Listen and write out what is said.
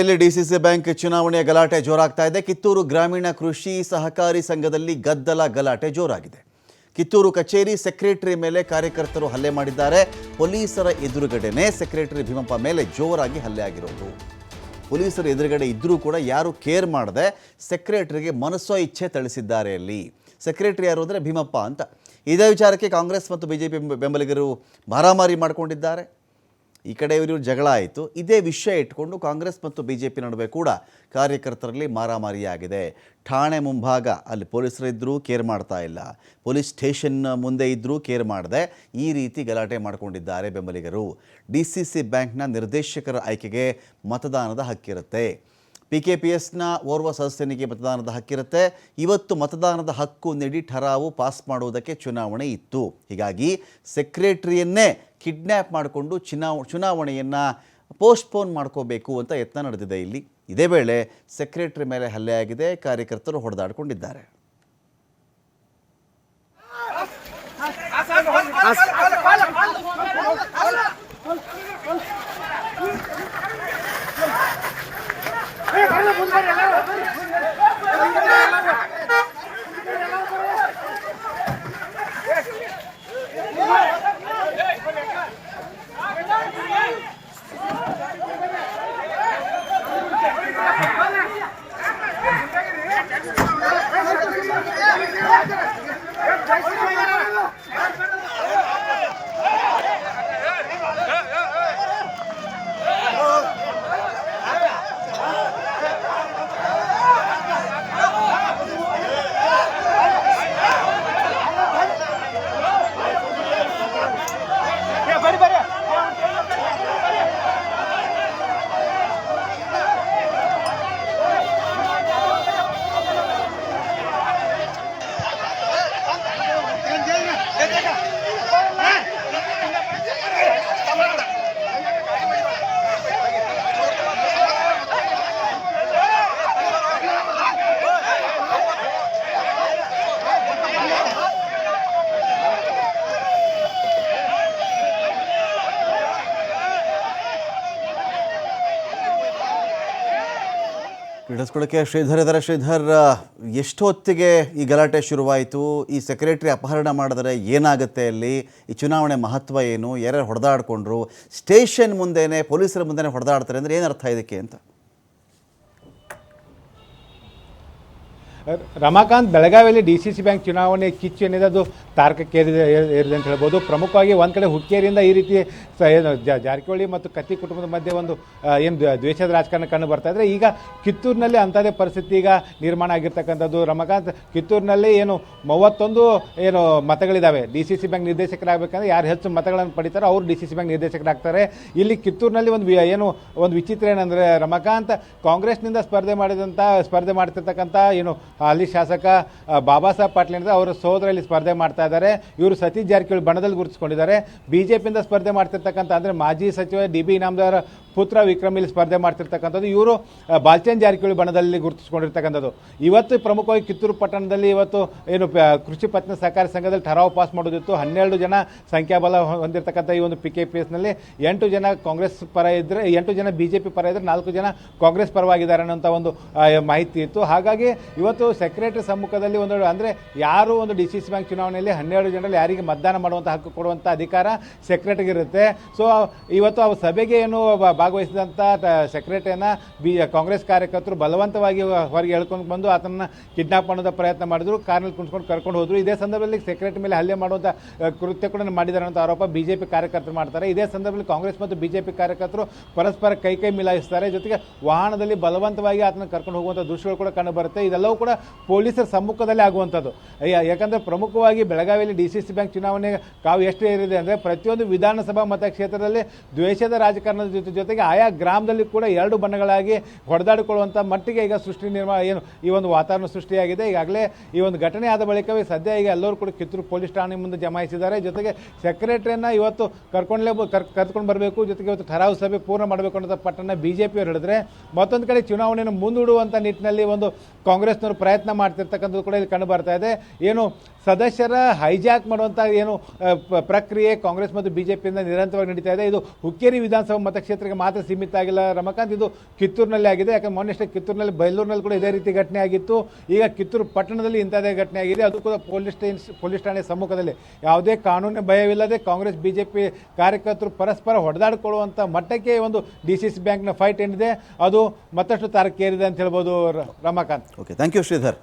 ಇಲ್ಲಿ DCC bank ಚುನಾವಣೆಯ ಗಲಾಟೆ ಜೋರಾಗ್ತಾ ಇದೆ. ಕಿತ್ತೂರು ಗ್ರಾಮೀಣ ಕೃಷಿ ಸಹಕಾರಿ ಸಂಘದಲ್ಲಿ ಗದ್ದಲ ಗಲಾಟೆ ಜೋರಾಗಿದೆ. ಕಿತ್ತೂರು ಕಚೇರಿ ಸೆಕ್ರೆಟರಿ ಮೇಲೆ ಕಾರ್ಯಕರ್ತರು ಹಲ್ಲೆ ಮಾಡಿದ್ದಾರೆ. ಪೊಲೀಸರ ಎದುರುಗಡೆನೇ ಸೆಕ್ರೆಟರಿ ಭೀಮಪ್ಪ ಮೇಲೆ ಜೋರಾಗಿ ಹಲ್ಲೆ ಆಗಿರೋದು. ಪೊಲೀಸರ ಎದುರುಗಡೆ ಇದ್ದರೂ ಕೂಡ ಯಾರು ಕೇರ್ ಮಾಡದೆ ಸೆಕ್ರೆಟರಿಗೆ ಮನಸ್ಸೋ ಇಚ್ಛೆ ತಳಿಸಿದ್ದಾರೆ ಅಲ್ಲಿ. ಸೆಕ್ರೆಟರಿ ಯಾರು ಅಂದರೆ ಭೀಮಪ್ಪ ಅಂತ. ಇದೇ ವಿಚಾರಕ್ಕೆ ಕಾಂಗ್ರೆಸ್ ಮತ್ತು ಬಿಜೆಪಿ ಬೆಂಬಲಿಗರು ಮಾರಾಮಾರಿ ಮಾಡಿಕೊಂಡಿದ್ದಾರೆ. ಈ ಕಡೆ ಇವರು ಜಗಳ ಆಯಿತು. ಇದೇ ವಿಷಯ ಇಟ್ಕೊಂಡು ಕಾಂಗ್ರೆಸ್ ಮತ್ತು ಬಿ ಜೆ ಪಿ ನಡುವೆ ಕೂಡ ಕಾರ್ಯಕರ್ತರಲ್ಲಿ ಮಾರಾಮಾರಿಯಾಗಿದೆ. ಠಾಣೆ ಮುಂಭಾಗ ಅಲ್ಲಿ ಪೊಲೀಸರು ಇದ್ದರೂ ಕೇರ್ ಮಾಡ್ತಾ ಇಲ್ಲ. ಪೊಲೀಸ್ ಸ್ಟೇಷನ್ ಮುಂದೆ ಇದ್ದರೂ ಕೇರ್ ಮಾಡದೆ. ಈ ರೀತಿ ಗಲಾಟೆ ಮಾಡಿಕೊಂಡಿದ್ದಾರೆ ಬೆಂಬಲಿಗರು. ಡಿ ಸಿ ಸಿ ಬ್ಯಾಂಕ್ನ ನಿರ್ದೇಶಕರ ಆಯ್ಕೆಗೆ ಮತದಾನದ ಹಕ್ಕಿರುತ್ತೆ. ಪಿ ಕೆ ಪಿ ಎಸ್ನ ಓರ್ವ ಸದಸ್ಯನಿಗೆ ಮತದಾನದ ಹಕ್ಕಿರುತ್ತೆ. ಇವತ್ತು ಮತದಾನದ ಹಕ್ಕು ನೀಡಿ ಠರಾವು ಪಾಸ್ ಮಾಡುವುದಕ್ಕೆ ಚುನಾವಣೆ ಇತ್ತು. ಹೀಗಾಗಿ ಸೆಕ್ರೆಟರಿಯನ್ನೇ ಕಿಡ್ನ್ಯಾಪ್ ಮಾಡಿಕೊಂಡು ಚುನಾವ, ಚುನಾವಣೆಯನ್ನು ಪೋಸ್ಟ್ಪೋನ್ ಮಾಡ್ಕೋಬೇಕು ಅಂತ ಯತ್ನ ನಡೆದಿದೆ ಇಲ್ಲಿ. ಇದೇ ವೇಳೆ ಸೆಕ್ರೆಟರಿ ಮೇಲೆ ಹಲ್ಲೆ ಆಗಿದೆ, ಕಾರ್ಯಕರ್ತರು ಹೊಡೆದಾಡಿಕೊಂಡಿದ್ದಾರೆ. Yeah. ಹಿಡಿಸ್ಕೊಳ್ಳೋಕ್ಕೆ ಶ್ರೀಧರ್ ಇದ್ದಾರೆ. ಶ್ರೀಧರ್ ಎಷ್ಟು ಹೊತ್ತಿಗೆ ಈ ಗಲಾಟೆ ಶುರುವಾಯಿತು? ಈ ಸೆಕ್ರೆಟರಿ ಅಪಹರಣ ಮಾಡಿದ್ರೆ ಏನಾಗುತ್ತೆ ಅಲ್ಲಿ? ಈ ಚುನಾವಣೆ ಮಹತ್ವ ಏನು? ಯಾರ್ಯಾರು ಹೊಡೆದಾಡ್ಕೊಂಡ್ರು? ಸ್ಟೇಷನ್ ಮುಂದೆನೇ, ಪೊಲೀಸರ ಮುಂದೆನೇ ಹೊಡೆದಾಡ್ತಾರೆ ಅಂದರೆ ಅರ್ಥ ಇದಕ್ಕೆ ಅಂತ? ರಮಾಕಾಂತ್ ಬೆಳಗಾವಿಯಲ್ಲಿ ಡಿ ಸಿ ಸಿ ಬ್ಯಾಂಕ್ ಚುನಾವಣೆ ಕಿಚ್ಚು ಏನಿದೆ ಅದು ತಾರಕಕ್ಕೇರಿದೆ ಏರ್- ಏರಿದೆ ಅಂತ ಹೇಳ್ಬೋದು. ಪ್ರಮುಖವಾಗಿ ಒಂದು ಕಡೆ ಹುಕ್ಕೇರಿಯಿಂದ ಈ ರೀತಿ ಏನು ಜಾರಕಿಹೊಳಿ ಮತ್ತು ಕತ್ತಿ ಕುಟುಂಬದ ಮಧ್ಯೆ ಒಂದು ಏನು ದ್ವೇಷದ ರಾಜಕಾರಣ ಕಂಡು ಬರ್ತಾ ಇದ್ರೆ ಈಗ ಕಿತ್ತೂರಿನಲ್ಲಿ ಅಂಥದೇ ಪರಿಸ್ಥಿತಿ ಈಗ ನಿರ್ಮಾಣ ಆಗಿರ್ತಕ್ಕಂಥದ್ದು. ರಮಾಕಾಂತ್ ಕಿತ್ತೂರಿನಲ್ಲಿ ಏನು ಮೂವತ್ತೊಂದು ಏನು ಮತಗಳಿದ್ದಾವೆ ಡಿ ಸಿ ಸಿ ಬ್ಯಾಂಕ್ ನಿರ್ದೇಶಕರಾಗಬೇಕಂದ್ರೆ ಯಾರು ಹೆಚ್ಚು ಮತಗಳನ್ನು ಪಡಿತಾರೋ ಅವರು ಡಿ ಸಿ ಸಿ ಬ್ಯಾಂಕ್ ನಿರ್ದೇಶಕರಾಗ್ತಾರೆ. ಇಲ್ಲಿ ಕಿತ್ತೂರಿನಲ್ಲಿ ಒಂದು ಏನು ಒಂದು ವಿಚಿತ್ರ ಏನಂದರೆ ರಮಾಕಾಂತ್ ಕಾಂಗ್ರೆಸ್ನಿಂದ ಸ್ಪರ್ಧೆ ಮಾಡಿದಂಥ ಸ್ಪರ್ಧೆ ಮಾಡ್ತಿರ್ತಕ್ಕಂಥ ಏನು ಅಲ್ಲಿ ಶಾಸಕ ಬಾಬಾ ಸಾಹೇಬ್ ಪಾಟೀಲ್ ಅಂದರೆ ಅವರ ಸೋದರ ಇಲ್ಲಿ ಸ್ಪರ್ಧೆ ಮಾಡ್ತಾ ಇದ್ದಾರೆ. ಇವರು ಸತೀಶ್ ಜಾರಕಿಹೊಳಿ ಬಣದಲ್ಲಿ ಗುರುತಿಸ್ಕೊಂಡಿದ್ದಾರೆ. ಬಿ ಜೆ ಸ್ಪರ್ಧೆ ಮಾಡ್ತಿರ್ತಕ್ಕಂಥ ಅಂದರೆ ಮಾಜಿ ಸಚಿವ ಡಿ ಬಿ ಇನಾಮದಾರ್ ಪುತ್ರ ವಿಕ್ರಮ್ ಇಲ್ಲಿ ಸ್ಪರ್ಧೆ ಮಾಡ್ತಿರ್ತಕ್ಕಂಥದ್ದು. ಇವರು ಬಾಲ್ಚೇನ್ ಜಾರಕಿಹೊಳಿ ಬಣದಲ್ಲಿ ಗುರುತಿಸ್ಕೊಂಡಿರ್ತಕ್ಕಂಥದ್ದು. ಇವತ್ತು ಪ್ರಮುಖವಾಗಿ ಕಿತ್ತೂರು ಪಟ್ಟಣದಲ್ಲಿ ಇವತ್ತು ಏನು ಕೃಷಿ ಪತ್ನ ಸಹಕಾರಿ ಸಂಘದಲ್ಲಿ ಠರಾವು ಪಾಸ್ ಮಾಡೋದಿತ್ತು. ಹನ್ನೆರಡು ಜನ ಸಂಖ್ಯಾಬಲ ಹೊಂದಿರತಕ್ಕಂಥ ಈ ಒಂದು ಪಿ ಕೆ ಪಿ ಎಸ್ನಲ್ಲಿ ಎಂಟು ಜನ ಕಾಂಗ್ರೆಸ್ ಪರ ಇದ್ದರೆ ಎಂಟು ಜನ ಬಿ ಜೆ ಪಿ ಪರ ಇದ್ದರೆ ನಾಲ್ಕು ಜನ ಕಾಂಗ್ರೆಸ್ ಪರವಾಗಿದ್ದಾರೆ ಅನ್ನೋಂಥ ಒಂದು ಮಾಹಿತಿ ಇತ್ತು. ಹಾಗಾಗಿ ಇವತ್ತು ಸೆಕ್ರೆಟರಿ ಸಮ್ಮುಖದಲ್ಲಿ ಒಂದು, ಅಂದರೆ ಯಾರು ಒಂದು ಡಿ ಸಿ ಸಿ ಬ್ಯಾಂಕ್ ಚುನಾವಣೆಯಲ್ಲಿ ಹನ್ನೆರಡು ಜನರಲ್ಲಿ ಯಾರಿಗೆ ಮತದಾನ ಮಾಡುವಂಥ ಹಕ್ಕು ಕೊಡುವಂಥ ಅಧಿಕಾರ ಸೆಕ್ರೆಟರಿಗೆ ಇರುತ್ತೆ. ಸೊ ಇವತ್ತು ಆ ಸಭೆಗೆ ಏನು ಭಾಗವಹಿಸಿದಂಥ ಸೆಕ್ರೆಟರಿಯನ್ನು ಬಿ ಕಾಂಗ್ರೆಸ್ ಕಾರ್ಯಕರ್ತರು ಬಲವಂತವಾಗಿ ಹೊರಗೆ ಎಳ್ಕೊಂಡು ಬಂದು ಆತನ ಕಿಡ್ನಾಪ್ ಮಾಡೋದ ಪ್ರಯತ್ನ ಮಾಡಿದ್ರು. ಕಾರ್ನಲ್ಲಿ ಕುಣಿಸ್ಕೊಂಡು ಕರ್ಕೊಂಡು ಹೋದರು. ಇದೇ ಸಂದರ್ಭದಲ್ಲಿ ಸೆಕ್ರೆಟರಿ ಮೇಲೆ ಹಲ್ಲೆ ಮಾಡುವಂಥ ಕೃತ್ಯ ಕೂಡ ಮಾಡಿದ್ದಾರೆ ಅಂತ ಆರೋಪ ಬಿಜೆಪಿ ಕಾರ್ಯಕರ್ತರು ಮಾಡ್ತಾರೆ. ಇದೇ ಸಂದರ್ಭದಲ್ಲಿ ಕಾಂಗ್ರೆಸ್ ಮತ್ತು ಬಿಜೆಪಿ ಕಾರ್ಯಕರ್ತರು ಪರಸ್ಪರ ಕೈ ಕೈ ಮಿಲಾಯಿಸ್ತಾರೆ. ಜೊತೆಗೆ ವಾಹನದಲ್ಲಿ ಬಲವಂತವಾಗಿ ಆತನ ಕರ್ಕೊಂಡು ಹೋಗುವಂಥ ದೃಶ್ಯಗಳು ಕೂಡ ಕಂಡುಬರುತ್ತೆ. ಇದೆಲ್ಲವೂ ಕೂಡ ಪೊಲೀಸರ ಸಮ್ಮುಖದಲ್ಲಿ ಆಗುವಂಥದ್ದು. ಯಾಕಂದರೆ ಪ್ರಮುಖವಾಗಿ ಬೆಳಗಾವಿಯಲ್ಲಿ ಡಿ ಸಿ ಸಿ ಬ್ಯಾಂಕ್ ಚುನಾವಣೆ ಕಾವು ಎಷ್ಟು ಏರಿದೆ ಅಂದರೆ ಪ್ರತಿಯೊಂದು ವಿಧಾನಸಭಾ ಮತಕ್ಷೇತ್ರದಲ್ಲಿ ದ್ವೇಷದ ರಾಜಕಾರಣದ ಜೊತೆ ಜೊತೆಗೆ ಆಯಾ ಗ್ರಾಮದಲ್ಲಿ ಕೂಡ ಎರಡು ಬಣ್ಣಗಳಾಗಿ ಹೊಡೆದಾಡಿಕೊಳ್ಳುವಂಥ ಮಟ್ಟಿಗೆ ಈಗ ಸೃಷ್ಟಿ ನಿರ್ಮಾಣ ಏನು ಈ ಒಂದು ವಾತಾವರಣ ಸೃಷ್ಟಿಯಾಗಿದೆ. ಈಗಾಗಲೇ ಈ ಒಂದು ಘಟನೆ ಆದ ಬಳಿಕವೇ ಸದ್ಯ ಈಗ ಎಲ್ಲರೂ ಕೂಡ ಕಿತ್ತೂರು ಪೊಲೀಸ್ ಠಾಣೆ ಮುಂದೆ ಜಮಾಯಿಸಿದ್ದಾರೆ. ಜೊತೆಗೆ ಸೆಕ್ರೆಟರಿಯನ್ನು ಇವತ್ತು ಕರ್ಕೊಂಡ್ಲೇ ಕರ್, ಕರ್ಕೊಂಡು ಬರಬೇಕು, ಜೊತೆಗೆ ಇವತ್ತು ಠರಾವು ಸಭೆ ಪೂರ್ಣ ಮಾಡಬೇಕು ಅನ್ನೋದ ಪಟ್ಟಣ ಬಿ ಜೆ ಪಿಯವರು ಹೇಳಿದ್ರೆ ಮತ್ತೊಂದು ಕಡೆ ಚುನಾವಣೆಯನ್ನು ಮುಂದೂಡುವಂಥ ನಿಟ್ಟಿನಲ್ಲಿ ಒಂದು ಕಾಂಗ್ರೆಸ್ನವರು ಪ್ರಯತ್ನ ಮಾಡ್ತಿರ್ತಕ್ಕಂಥದ್ದು ಕೂಡ ಇಲ್ಲಿ ಕಂಡು ಬರ್ತಾ ಇದೆ. ಏನು ಸದಸ್ಯರ ಹೈಜಾಕ್ ಮಾಡುವಂಥ ಏನು ಪ್ರಕ್ರಿಯೆ ಕಾಂಗ್ರೆಸ್ ಮತ್ತು ಬಿಜೆಪಿಯಿಂದ ನಿರಂತರವಾಗಿ ನಡೀತಾ ಇದೆ. ಇದು ಹುಕ್ಕೇರಿ ವಿಧಾನಸಭಾ ಮತಕ್ಷೇತ್ರಕ್ಕೆ ಮಾತ್ರ ಸೀಮಿತ ಆಗಿಲ್ಲ. ರಮಾಕಾಂತ್ ಇದು ಕಿತ್ತೂರಿನಲ್ಲಿ ಆಗಿದೆ. ಯಾಕಂದ್ರೆ ಮೊನ್ನೆಷ್ಟೇ ಕಿತ್ತೂರಿನಲ್ಲಿ ಬೈಲೂರಿನಲ್ಲಿ ಕೂಡ ಇದೇ ರೀತಿ ಘಟನೆ ಆಗಿತ್ತು. ಈಗ ಕಿತ್ತೂರು ಪಟ್ಟಣದಲ್ಲಿ ಇಂಥದೇ ಘಟನೆ ಆಗಿದೆ. ಅದು ಕೂಡ ಪೊಲೀಸ್ ಪೊಲೀಸ್ ಠಾಣೆ ಸಮ್ಮುಖದಲ್ಲಿ. ಯಾವುದೇ ಕಾನೂನು ಭಯವಿಲ್ಲದೆ ಕಾಂಗ್ರೆಸ್, ಬಿಜೆಪಿ ಕಾರ್ಯಕರ್ತರು ಪರಸ್ಪರ ಹೊಡೆದಾಡಿಕೊಳ್ಳುವಂಥ ಮಟ್ಟಕ್ಕೆ ಒಂದು ಡಿ ಸಿ ಸಿ ಬ್ಯಾಂಕ್ನ ಫೈಟ್ ಏನಿದೆ. ಅದು ಮತ್ತಷ್ಟು ತಾರಕ್ಕೇರಿದೆ ಅಂತ ಹೇಳ್ಬೋದು Ramakant. Okay thank you Sridhar.